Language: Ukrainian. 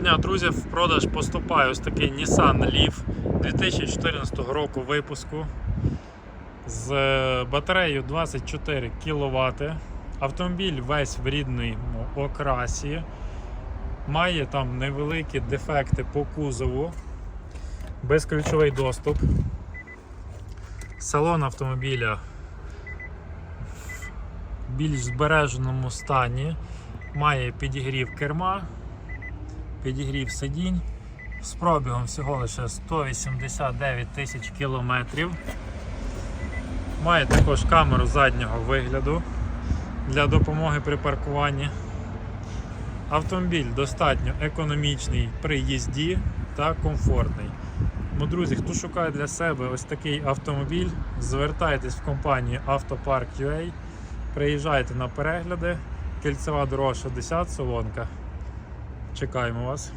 Дня, друзі, в продаж поступає ось такий Nissan Leaf 2014 року випуску з е, батареєю 24 кВт. Автомобіль весь в рідному окрасі. Має там невеликі дефекти по кузову, безключовий доступ. Салон автомобіля в більш збереженому стані. Має підігрів керма, підігрів сидінь з пробігом всього лише 189 тисяч кілометрів. Має також камеру заднього вигляду для допомоги при паркуванні. Автомобіль достатньо економічний при їзді та комфортний. Ну, друзі, хто шукає для себе ось такий автомобіль, звертайтесь в компанію Автопарк.ua, приїжджайте на перегляди. Кільцева дорога 60 Солонка. Чекаємо вас.